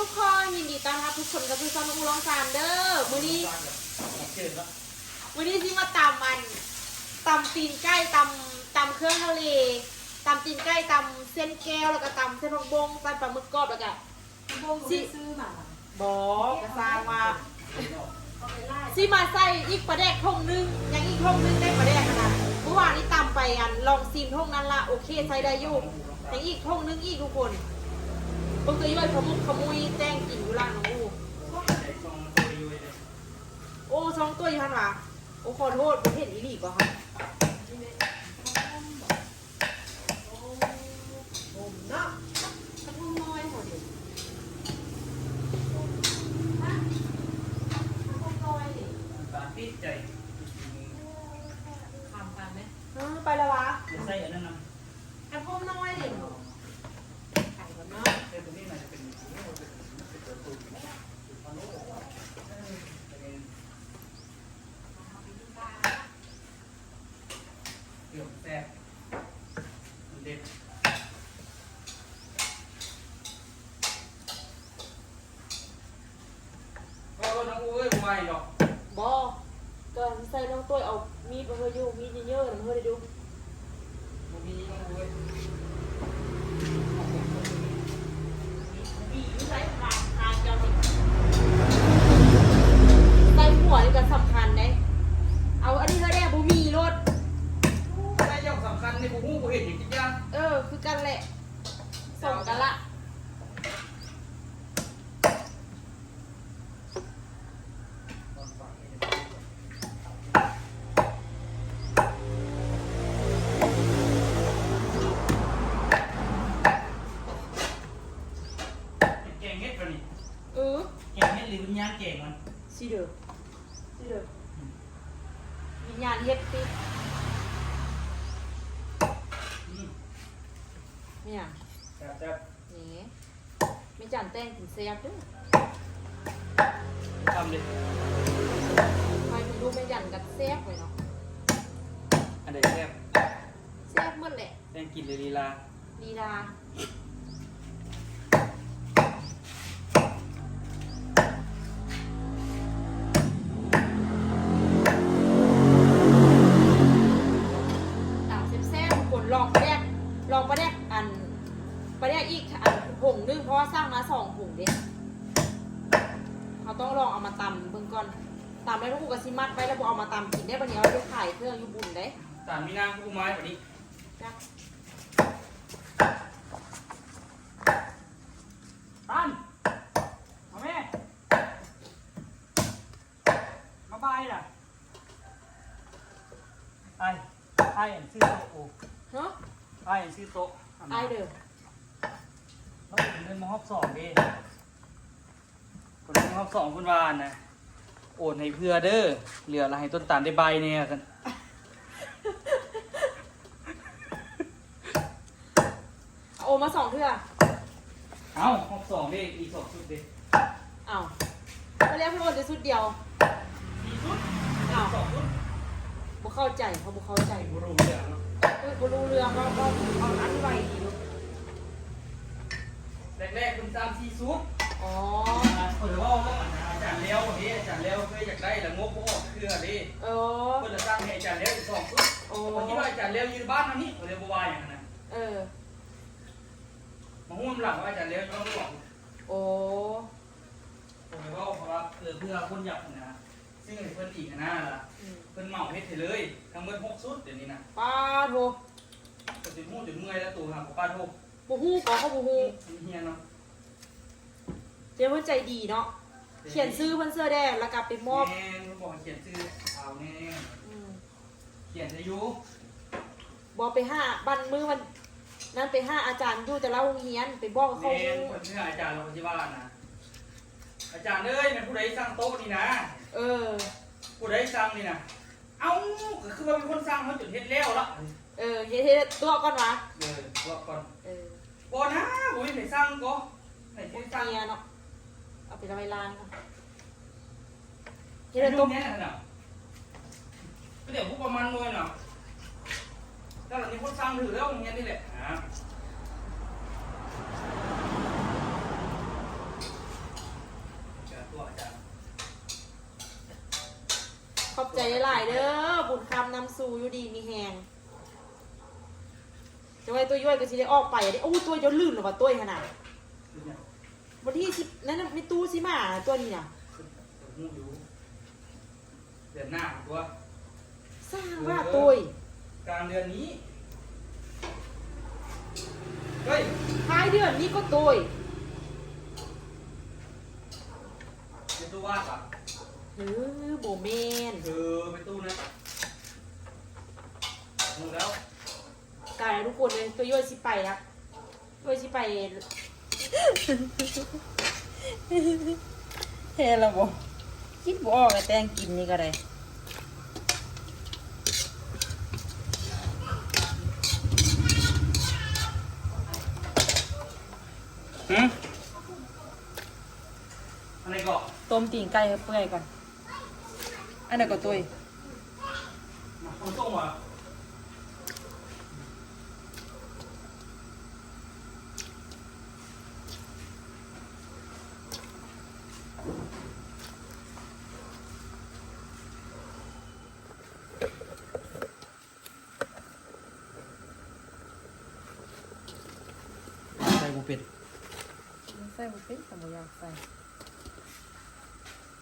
ทุกคนยินดีต้อนรับทุกคนกับพี่ซอนอูลองซานเด้อมื้อนี้เจอแล้วมื้อนี้ที่มาตำมันตำตีนไก่ตำตำเครื่องทะเลตำตีนไก่ตำเส้นแก้วแล้วก็ตำเส้นผักบงตำปลาหมึกกรอบแล้วก็บงสิซื้อมาบอกกระซางว่าซีมาใส่อีกปลาแดกทงนึงยังอีกทงนึงได้ปลาแดกขนาดเมื่อวานนี้ตำไปอันลองซีมทงนั้นละโอเคใส่ได้อยู่ยังอีกทงนึงอีกทุกคน เพิ่งเคยย่อยขมุกขมุยแจ้งกินอยู่ร้านน้องอูใส่ซองตัวอยู่เลยโอ้สองตัวอยู่ฮันวะโอ้ขอโทษผมเห็นอีหลีกว่าค่ะผมเนาะกระทุ่มน้อยหมดดิฮะกระทุ่มน้อยดิตาติดใจทำกันไหมเออไปแล้ววะใส่อันนั้นนะกระทุ่มน้อยดิไข่ก่อนเนาะ ใส่ตัวนี้น่าจะเป็นเป็นตัวตูเดี๋ยวแซ่บเด็ดก็น้องอุ้ยไวหรอก บอก่อนใส่น้องตัวเอามีดมาเฮยอยู่มีดเยอะๆมาเฮยได้ดู บ่มีน้องอุ้ย มีอยู่ใส่ผ่านทางเจ้านี่ใส่หัวนี่ก็สำคัญเด้เอาอันนี้เฮยได้บ่มีรถ แต่ยังสำคัญในผู้หูผู้เห็นอย่างที่ย่าง เออ คือ กันแหละส่งกันละแกงเฮ็ดปะนี่เออแกงเฮ็ดหรือวิญญาณแกงมัน สิเด้อสิเด้อวิญญาณเฮ็ดติ อืม ไม่อย่าง แซ่บแซ่บ นี่ไม่จาน แตงถึงเสียบเด้วยทำเลยทำไมถึงดูไม่ยันกับเสียบเลยเนาะอันใดแซ่บเสียบหมดแหละ แตงกินเลยลีลา ลีลา อบสองดิคนเดินมาฮอบสองคุณวานนะโอนให้เพื่อเด้อเหลืออะไรให้ต้นตาลได้ใบเนี่ยกันเอาโอมาสองเทื่อเอ้าฮอบสองดิอีกสองสุดดิเอาก็เรียกพี่โอนจะสุดเดียวอีสุดอ้าวสองสุดบ่เข้าใจเขาบ่เข้าใจกูรู้เรื่องเนาะเออบ่รู้เรื่องก็ก็เอาอธิบายดีลูก แรกๆคุณตามซีซุดอ๋อ เปิดว่าว่าอาจารย์เลี้ยวคนนี้อาจารย์เลี้ยวเคยอยากได้ละงบก็ออกเครือดิเออเพื่อจะสร้างให้อาจารย์เลี้ยวอีกสองปุ๊บโอ้คนที่ว่าอาจารย์เลี้ยวยืนบ้านนั่นนี่เรียกว่าอย่างนั้นเออมาหุ้มหลังว่าอาจารย์เลี้ยวต้องบอกโอ้ผมเลยว่าเพราะว่าเออเพื่อคนอยากนะซึ่งเพื่อนอีกนะล่ะอืมเพื่อนเหมาเฮ็ดให้เลยทั้งเมื่อหกสุดเดี๋ยวนี้นะป้าโทจนถึงหูจนเมื่อยแล้วตัวหาป้าโทษ บ่ฮู้ก็เขาบ่ฮู้เฮียเนาะเจ้าเพิ่นใจดีเนาะ เขียนซื้อเพิ่นเสื้อแดงแล้วก็ไปมอบแน่บอกเขียนชื่อเอาแน่อืมเขียนอายุบ่ไปหาบันมือมันนั่นไปหาอาจารย์อยู่แต่ละโรงเรียนไปบอกเขาแน่คนที่อาจารย์เราที่ว่านะอาจารย์เอ้ยเป็นผู้ใดสร้างโต๊ะนี่นะ เออ ผู้ใดสั่งนี่นะเอ้าก็คือว่าเป็นคนสั่งเขาจุดเฮ็ดแล้วละเออเฮ็ดเฮ็ดตัวก่อนวะเออบอกก่อน เออ บนะบุ้ยไหนสร้างก็ไหนไปสร้างเกียเนาะเอาไปทำไมลานค่ะเดี๋ยวต้มเนี่ยนะเดี๋ยวพวกประมาณมวยเนาะแล้วหลังนี้พวกสร้างถือแล้วอย่างเงี้ยนี่แหละฮะขอบใจหลายเด้อบุญคำนำสู่อยู่ดีมีแหง จะไว้ตัวย่อยก็สิได้ออกไปอะดิโอ้ตัวย่อยลื่นหรือว่าตัวขนาดวันที่สิบนั่นน่ะไม่ตู้สิมาตัวนี้น่ะหูอยู่เดือนหน้าตัวสร้างว่าตัว กลางเดือนนี้เฮ้ยท้ายเดือนนี้ก็ตัวเป็นตู้วาดอะเออโบเมน เออไปตู้นะหมดแล้ว กายทุกคนเลยตัวย่อยสิไปละย่อยสิไปเฮ้ละบ่คิดบ่ออกแต่งกินนี่ก็ได้หืมอะไรก่อนต้มตีนไก่ให้เปื่อยก่อน อันนั้นก็ตัวคนส่งเหรอใส่บุฟเฟ่ต์สมอยากใส่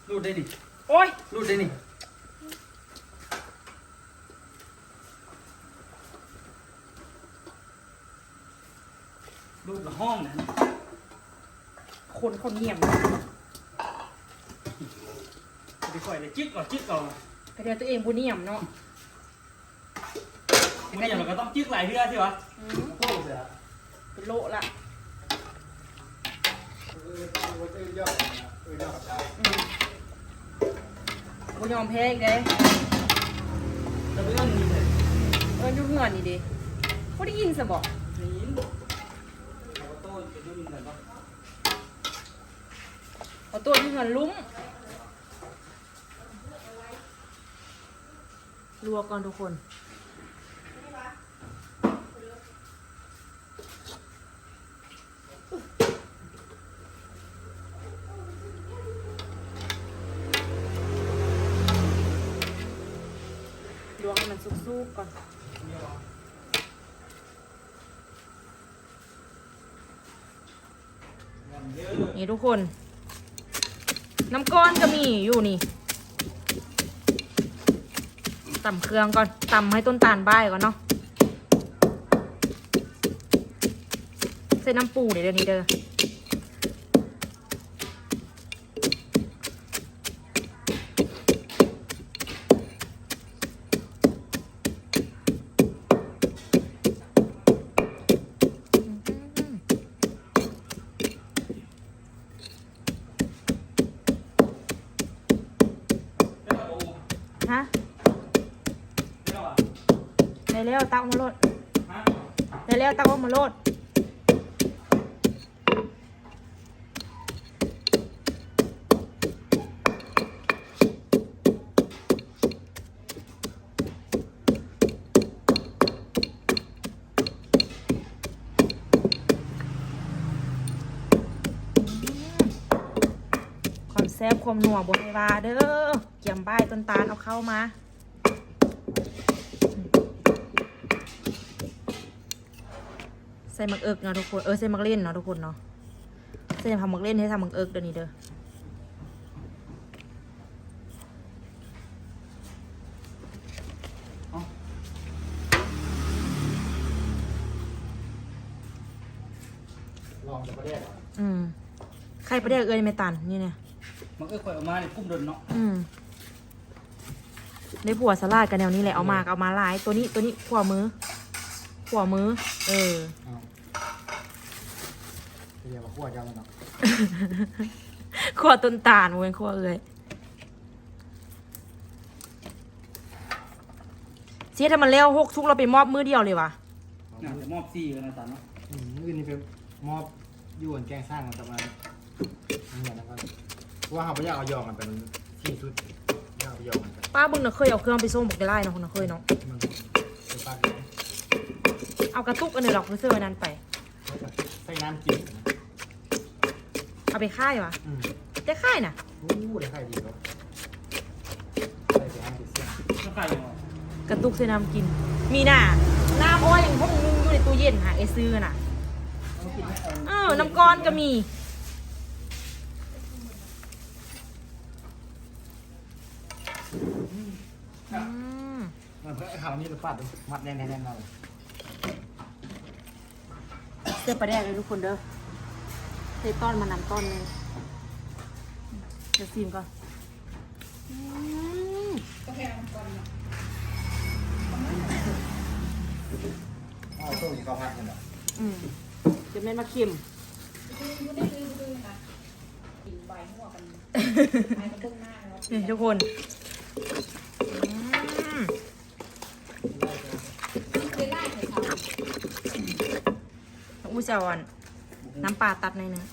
รูดได้ดิโอ้ยรูดได้นี่รูดละห้องนะคนเขาเงียบไปค่อยเลยจิ๊กก่อนจิ๊กก่อนกระเดียวตัวเองบุเนียมเนาะไม่อย่างเราก็ต้องจิ๊กหลายเทื่อสิวะอืมโอ้เสียเป็นโลละอืม บุยอมแพ้อีกเด้จะไปเรื่องนี้เลยเออดูเหงื่อนี่ดิเขาได้ยินสบอกนี่เราโต้จะยุ่งกันปะเอาตัวที่เหงื่อลุ้มรัวก่อนทุกคน ทุกคน น้ำก้อนก็มีอยู่นี่ต่ำเครื่องก่อนต่ำให้ต้นตาลบ้ายก่อนเนาะใส่น้ำปูเดี๋ยวนี้เด้อฮะได้ แล้วตักออกมาโลดได้แล้วตักออกมาโลดความแซ่บความหนัวบนวาเด้อเกี่ยมบ้ายต้นตาลเอาเข้ามา ใส่หมักเอิกเนาะทุกคน เออใส่หมักเล่นเนาะทุกคนเนาะใส่ทำหมักเล่นให้ทำหมักเอิกเดี๋ยวนี้เด้อลองจะประเด็นอืมใครประเดี๋ยวเอ้ยไม่ตันนี่เนี่ย มันก็ค่อยออกมาในกุ้มเดินเนาะ อืมได้ผัวสลัดกันแนวนี้แหละเอามาก็เอามาหลายตัวนี้ตัวนี้ขวามือขวามือ เออ เอาเรียกว่าขั้วจังเนาะขวาต้นตาลเว้นขวาเอ้ยเสียถ้ามันเลี้ยวหกชุกเราไปมอบมือเดียวเลยวะน่าจะมอบซี่กันนะตาเนาะอืมมื้อนี้เป็นมอบยวนแกงสร้างมันประมาณนี้นะครับว่าเขาไม่อยากเอายองมันเป็นที่สุดอยากเอายองมันกันป้าเบึงน่ะเคยเอาเครื่องไปส่งบอกได้ไล่เนาะคนน่ะเคยเนาะมันเป็นปลาเก๋เอากระตุกอันนี้หรอกเพื่อเสื้ออันนั้นไป ใส่น้ำจิ้มนะ เอาไปค่ายวะอืมจะค่ายน่ะอู้ได้ใครดีก็ใส่ไปให้ติดเสียงไก่เหรอกระตุกใส่น้ำกิน มีหน้าน้ำอ้อยอย่างพวกนึงอยู่ในตู้เย็นหาไอซื้อน่ะเออน้ำก้อนก็มี อืมมันเพื่อข่าวนี้เราปัดดูมัดแน่นๆๆเราเสื้อปลาแดกเลยทุกคนเด้อใส่ต้อนมานำต้อนเลยเดี๋ยวซีมก่อนอืมอ๋อตู้อยู่กับพัดกันเหรออืมจะเม็ดมาเค็มกินใบหัวกันใบกระตุ้งหน้าแล้วนี่ทุกคนอืมเคยได้เคยทำอู้เจ้าอัน น้ำปลาตัดในอยหนึง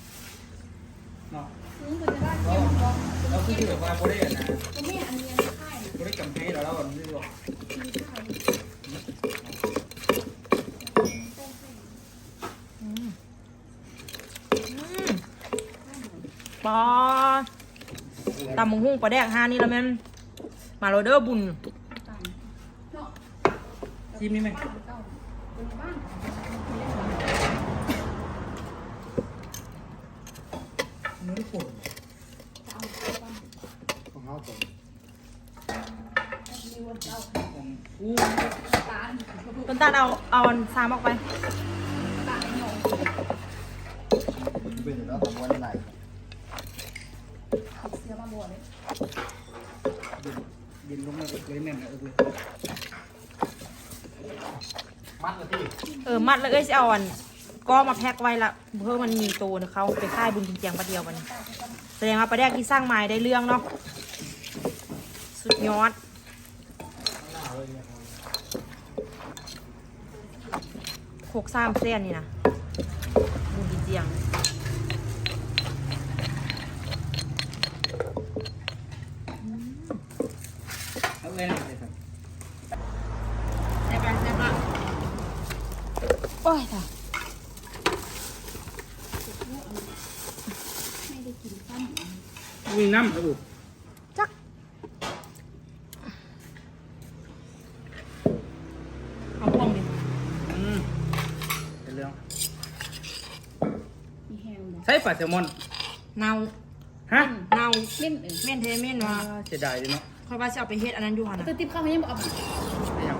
เนาะซื้อเคยจะได้เกี่ยวกับเราคือแบบว่าโบได้นะตัวแม่อันนี้ไม่ใช่โบได้กำให้เราแล้วมันไม่หรอกไม่ใช่อืมอืมปลาตำมงหุ่งปลาแดกฮานี่ละแม่นมาโรเดอร์บุญต่างเนาะชิมนี่ไหม บ้าน เก่าเป็นบ้านเนื้อฝุ่นจะเอาไปบ้านของเขาตัวมีวันเก่าของอู้ตาลต้นตาลเอาเอาอันซามออกไปตาลหนองเป็นแล้วของวันไหนเสื้อมาบัวเลยดินลงมาเลยแน่นเออมัดเลยพี่เออมัดแล้วเอ้ยจะเอาอัน ก็มาแพ็คไว้ละเพื่อมันมีตัวนะเขาไปค่ายบุญจริงประเดียวมันแสดงว่าประแดกที่สร้างไม้ได้เรื่องเนาะสุดยอดโคกซ้ำเส้นนี่นะบุญจริงเอาเว้นอะไรครับ ๆได้ปะได้ปะโอ้ยค่ะ ไม่ได้กินข้าวหมู วิ่งน้ำครับผม จัก เอาพวงดิ อืมเป็นเรื่อง มีแห้งเลย ใช้ ปลาแซลมอน เนาฮะเนาเล่นเออเม่นเทเม่นว่าเสียดายเลยเนาะคอยว่าจะเอาไปเฮ็ดอันนั้นอยู่หันตัวนะติ๊บข้าวมันยังบอกเอาไปไม่อยาก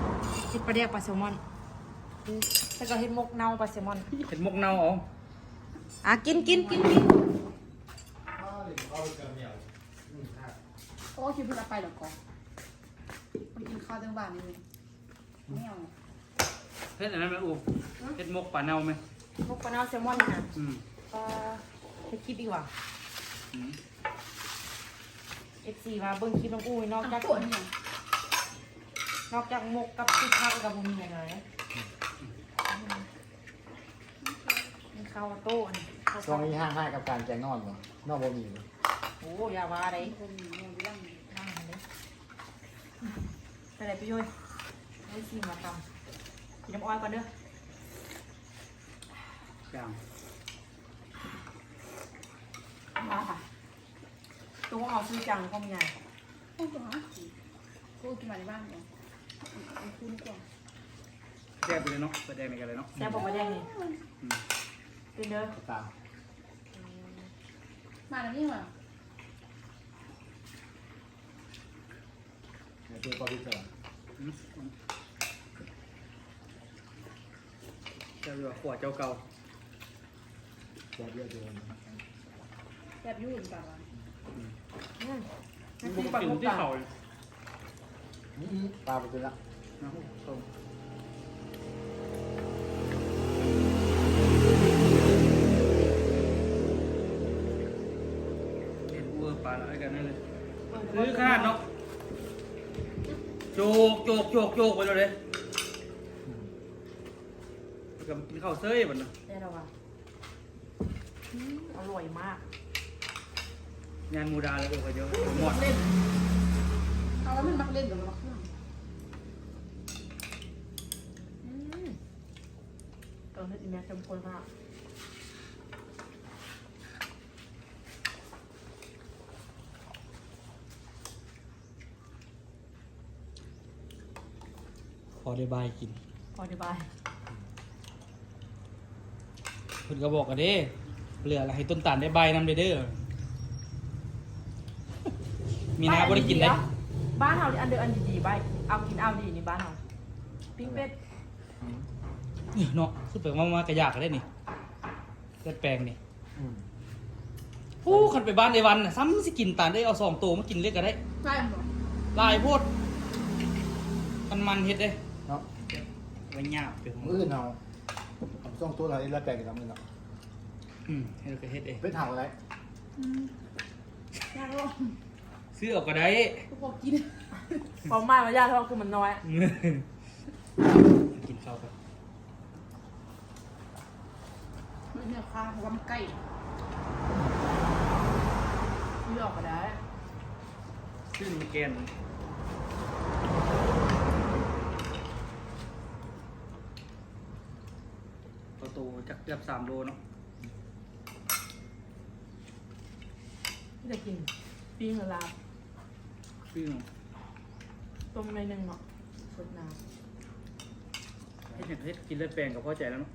เฮ็ดปลาแดกปลาแซลมอนแต่ก็เฮ็ดมกเน่าปลาแซลมอนเห็นมกเน่าเอาอะกินกินกินกินโอ้คิวเพิ่งเอาไปหรอกก่อนมันกินข้าวทั้งบ้านเลยไม่เอาเห็ดอันนั้นไหมอูเห็ดมกปลาเน่าไหมมกปลาเน่าแซลมอนนี่นะอืม ปลา เฮ็ดคลิปดีกว่าอืม FC มาเบิ่งคลิปน้องอุ้ยนอกจากปวดเนี่ยนอกจากมกกับติดข้าวกับบ่มีอะไรเลยมีข้าวโต้อันข้าวช่วงนี้ห้างห้กับการแกงนอนเหรอนอกบ่มีเลยโอ้อย่าว่าได้คนมีเงินไปนั่งนั่งเลยอะไรพี่ยุ้ยให้ซีมาทำกินน้ำอ้อยก่อนเด้อจาง มาค่ะ ตัวเอาซื้อจังก็มีไงโอ้โหกูกินมาในบ้านก่อนเอาคุ้นก่อนแดกไปเลยเนาะไปแดกในกันเลยเนาะแซ่บบอกมาแดงนี่อืมเป็นเด้อตามมาแล้วนี่เหรอเดี๋ยวตัวก็พิจารณาอืมเจ้าเรือขวดเจ้าเก่าเดี๋ยวเดี๋ยวเดี๋ยวแบบยุ่นป่าว อืมบุกกินที่เขาเลยปลาไปตัวละนะตรงเห็นวัวปลาอะไรกันนั่นเลยซื้อขนาดเนาะโจกโจกโจกโจกไปเลยเลยกับกินข้าวเซ้ยมันนะได้แล้วว่ะอืมอร่อยมาก งานมูดาเลยโอ้โหเยอะหมดเล่นเอาแล้วมันมักเล่นกับมันมักเครื่องอืมเออนี่แม่เข้มข้นมากอได้บายกินพอดีบายเพิ่นก็บอกกันเด้เหลืออะไรให้ต้นตาลได้ใบนำเด้อเด้อ มีนาบ่ได้กินได้บ้านเฮานี่อันเดียวอันดีๆใบเอากินเอาดีนี่บ้านเฮาปิ้งเป็ดเนาะคือแปลว่ามากระยากกันได้นี่เลือดแปลงนี่อืมโอ้คันไปบ้านในวันน่ะซ้ำสิกินตาลได้เอาสองตัวมากินเรียกก็ได้ใช่หรอลายโพดมันมันเฮ็ดเด้เนาะไว้ยากไปของมืออื่นเอาเอาส่งตัวเราได้แล้วแปลงกันทำเงินเนาะอืมเฮ็ดก็เฮ็ดเองเป็นถามอะไรยากหรอ ซื้อเอาก็ได้กูบอกกินความหมายว่ายาท้องคือมันน้อยกินข้าวกันไม่เนี่ยข้าวลำไก่เลือกก็ได้ซื้อมีแกนเอาโตจากเกือบสามโลเนาะที่จะกินปิ้งหรือลาบ ซื้อเนาะต้มในหนึ่งเนาะสดน้เฮ็ดอย่างเฮ็ดกินเลือดแปลงก็พอใจแล้วเนาะ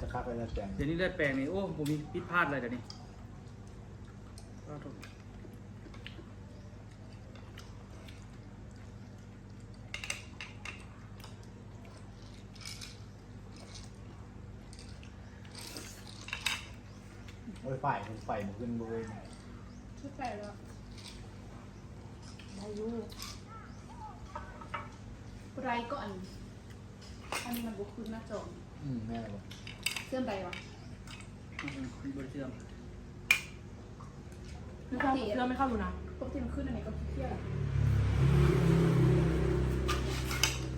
จะคับไปแล้วแปลงเดี๋ยวนี้เลือดแปลงนี่โอ้ผมมีพิษพลาดอะไรเดี๋ยวนี้ขอโทษโอ้ยไฟมันไฟมันขึ้นด้วยชุดใส่แล้วำได้ อยูไรก็อันอันนี้มันบุกขึ้นหน้าจออืมแม่บอกเสื่อมใดวะอืมคุณบริเชื่อมเพื่อเพื่อไม่เข้าดูนะปกติมันขึ้นอันไหนก็เที่ยว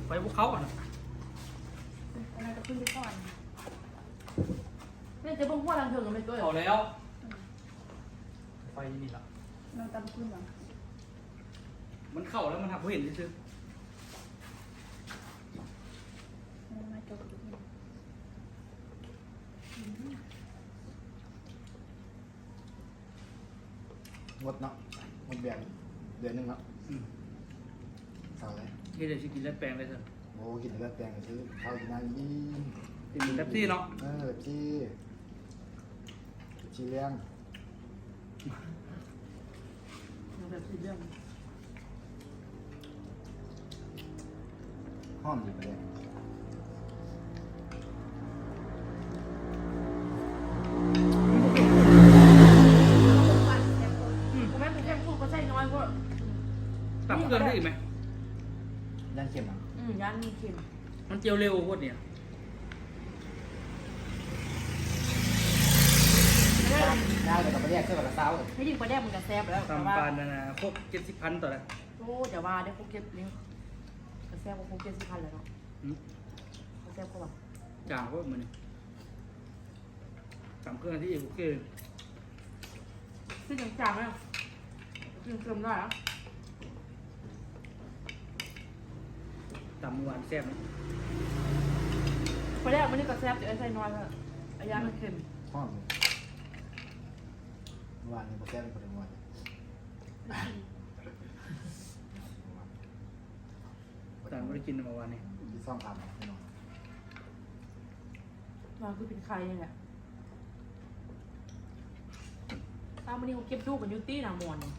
ไปพวกเขาอะนะอันนั้นก็ขึ้นไปก่อนเนี่ยจะเบิ่งหัวรังเทิงกันไปตัวเขาแล้ว ไฟนี่ละมันตามขึ้นหรอ มันเข้าแล้วมันหักเห็นซื่อไม่จบงดเนาะงดแบบเดือนหนึงเนาะๆอืมเสาร์เลยนี่เดี๋ยวจะกินเลือดแปลงเลยเถอะ โอ้กินแล้วแปลงก็ซื้อข้าวกินน้ำดีกินแป๊บซี่เนาะ เออแบบที่ชีเลี้ยง อมดีไปเลยกูแม่เป็นแค่พูดก็ใช่น้อยพวกตับเครื่องได้อีกไหมย่างเค็มอะอืมย่านมีเค็มมันเจียวเร็วโคตรเนี่ยย่างแต่กับไปแยกเสื้อกับเท้าเลยไม่ยิงปลาแดกมันจะแซ่บแล้วแต่ตามว่าปานนานาพวกเจ็ดสิบพันต่อละโอ้จะว่าได้พวกเก็บนี่จะ แซ่บกว่าพวกเก็บสิพันเลยเนาะอืมเขาแซ่บกว่าจางพวกมันนี่สามเครื่องที่โอเคคือยังจางไหมกินเค็มได้เหรอตามเมื่อวานแซ่บนะปลาแดกมันนี่ก็แซ่บแต่ไอ้ใส่น้อยเท่านั้นไอ้ย่านมันเค็มห้อมเลยเมื่อวานนี้โปรแกรมเป็นคนวันตาม ไม่ได้กินเมื่อวานนี้ที่ซ่อมทำแน่นอนมันคือเป็นใครนี่แหละตามมันนี่เขาเก็บดูกันอยูตี้นะมวนเนี่ย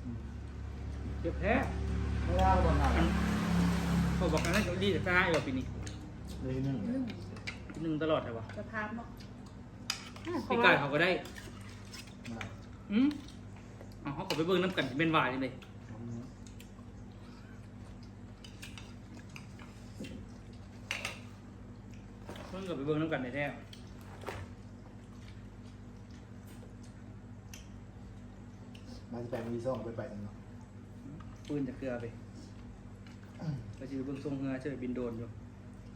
เจ็บแพ้ไม่ได้ตอนนั้นเขาบอกกันให้ดีแต่ตายแบบปีนี้เลยนึ่งนึ่งหนึ่งตลอดเลยวะจะพาเนาะปีกายเขาก็ได้มาอืมเอาเขาก็ไปเบิ่งน้ำกันเป็นวายเลย เพิ่งกับไปเบิ่งน้ำกันในแท้มาจะแปลงวีซ่องไปไปกันเนาะปืนจะเกลือไปก็ชื่อเบิ่งทรงเงือเชื่อบินโดนอยู่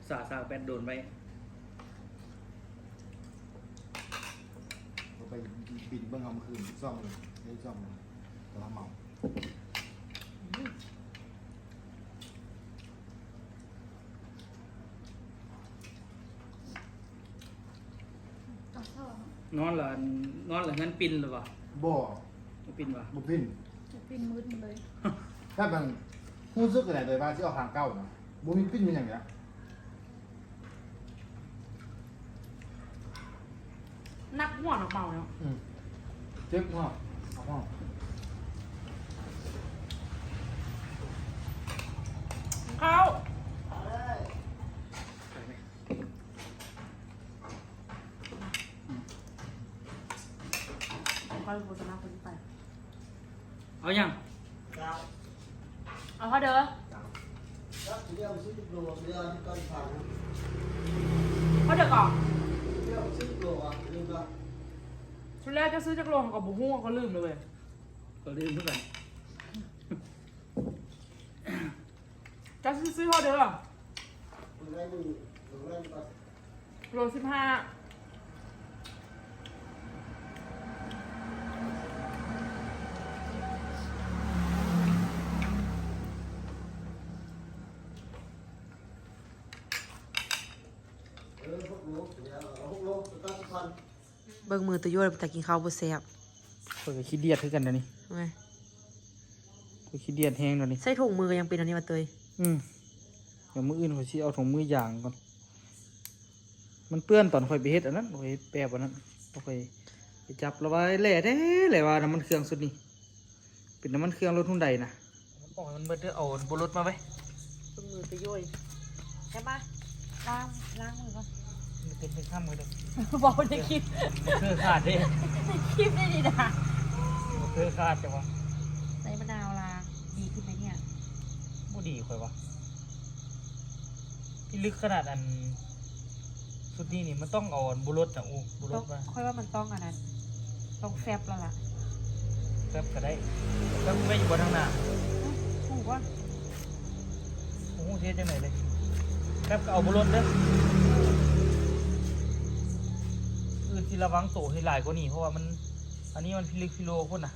สาสาแปดโดนไปเราไปบินเบื้องเอามาคืนซ่อมเลยได้ซ่อมเลยแต่ว่าเมาเอาเท่า นอนละนอนละงั้นปินหรือวะบ่บ่ปินวะบุพินจะปิ้นมืดมาเลยถ้ามันหู้ซึกอะไรโดยว่าที่ออกทางเก้าเนาะบ่มีปิ้นมันอย่างเงี้ยนักหัวนักเมาเนาะอืมเจ็บมากเอามากเข้าไปโฆษณาคนที่ไป เอายัง เอาเขาเด้อเขาเด้อก่อน ชุดแรกจะซื้อจากโรงกับบุ้งก็ลืมเลยเว้ยก็ลืมเพื่อนจะซื้อซื้อเขาเด้อโลสิบห้า บิ่งมือตัวยั่วแต่กินข้าวบ่แซ่บข่อยก็ขี้เดียดคือกันนะนี่ทำไมข่อยขี้เดียดแห้งแล้วนี่ใส่ถุงมือก็ยังเป็นอันนี้มาเตยอืมเดี๋ยวมืออื่นข่อยสิเอาถุงมือยางก่อน มันเปื้อนตอนข่อยไปเฮ็ดอันนั้นข่อยแปบอันนั้นข่อยไปจับแล้วว่าแหล่แท้แหล่ว่าน้ำมันเครื่องสุดนี่เป็นน้ำมันเครื่องรถหุ่นใดนะโอ้ยมันเบิดเด้อเอาบนรถมาไว้เบิ่งมือตัวยั่วใช่ปะล้างล้างมือก่อนมัน เป็นเป็นข้ามมือเด้อบอกในคลิปมันเครือขาดเด้คลิปได้ดีนะมันเครือขาดจังวะใส่มะนาวล้างดีขึ้นไหมเนี่ยบ่ดีข่อยวะพี่ลึกขนาดอันสุดนี้นี่มันต้องเอาอันบุรถนะอูบุรต้อถงมาค่อยว่ามันต้องอันนั้นต้องแฟบแล้วล่ะแป๊บก็ได้แป๊บไม่อยู่บนทางหน้าถูกว่าโอ้โหเทสจังไหนเลยแป๊บก็เอาบุรถเด้อ คือที่ระวังโตให้หลายกว่านี้เพราะว่ามัน อันนี้มันพิลึกพิโลพุ่นนะ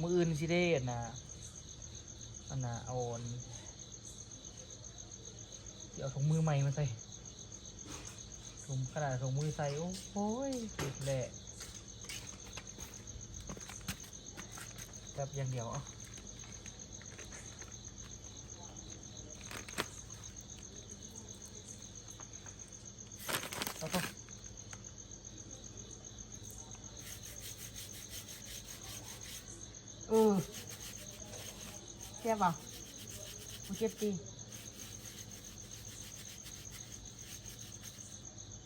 มืออื่นสิได้อันนะอันน่ะเอาอันสิเอาถุงมือใหม่มาใส่ถุงขนาดถุงมือใส่ โอ้โหยเจ็บแหละแบบอย่างเดียวอะเอาต้อง เออ แซ่บป่ะมันเจ็บตี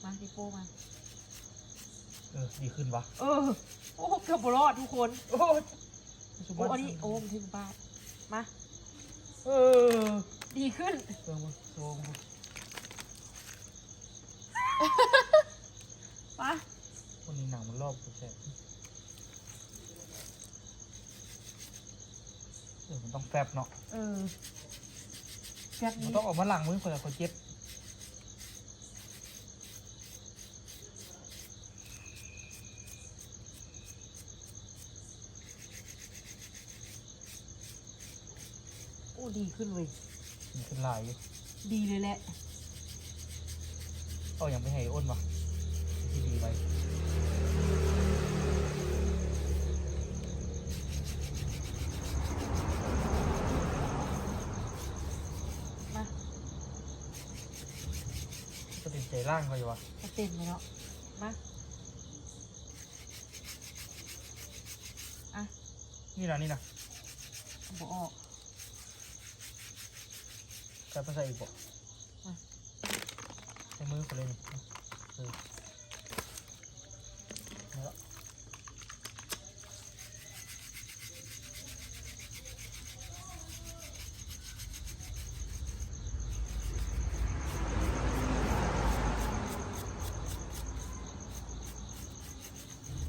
มาดิโป้มาเออดีขึ้นวะเออโอ้เกือบบรอดทุกคนโอ้ยโอ้อันนี้โอ้มนถึงบ้านมาเออดีขึ้นเบิ่งมาโซ่มามาวันนี้หนังมันรอบกูแซ่บเออ มันต้องแฟบเนาะเออแบบมันนี้ต้องออกมาหลังมือคนละคนเจ็บโอ้ดีขึ้นเว้ยมันขึ้นลายอยู่ดีเลยแหละเอาอย่างไปให้อ้นวะที่ดีไว้ ก็ติดใจร่างเขาอยู่วะจะเต็มเลยเนาะ มานี่นะนี่นะเอาบอกออกจะไปใส่อีกบ่มาใส่มือคนเลยนี่เออเอาละ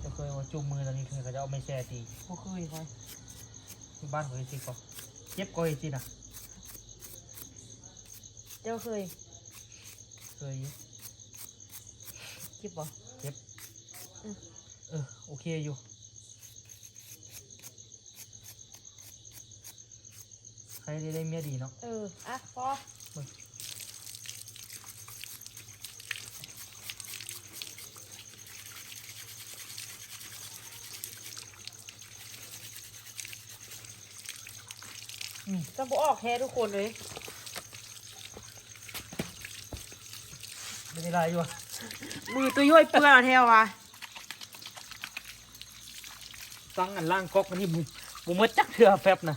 จะเคยว่าจุ่มมือตอนนี้คือ เขาจะเอาไม่แช่ตีบ่เคยคอยที่บ้านเขาเฮจิก็เจ็บก็เฮจินะเจ้าเคยเคยอยู่คิดบ่เจ็บอืมเออโอเคอยู่ใครได้ได้เมียดีเนาะเอออะพอ จะบ่ออกแท้ทุกคนเลยไม่ได้ไรอยู่อะมือตัวย่อยเปื้อนเอาแท้วะตั้งอันล่างก๊อกมันนี่บุบุมดจักเถื่อแฟบนะ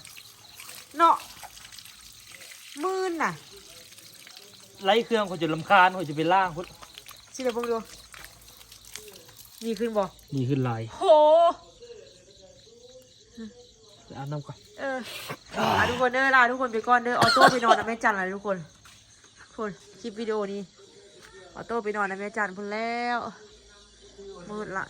เนาะมืนน่ะไล่เครื่องเขาจะลำคาญเขาจะไปล่างพุ่นสิเดี๋ยวเบิ่งดูดีขึ้นบ่ดีขึ้นหลายโหไป อาบน้ำก่อน เอออะทุกคนเด้อลาทุกคนไปก่อนเด้อออโต้ไปนอนนะแม่จันเลยทุกคนทุกคนคลิปวิดีโอนี้ออโต้ไปนอนนะแม่จันพุ่นแล้วมืดละ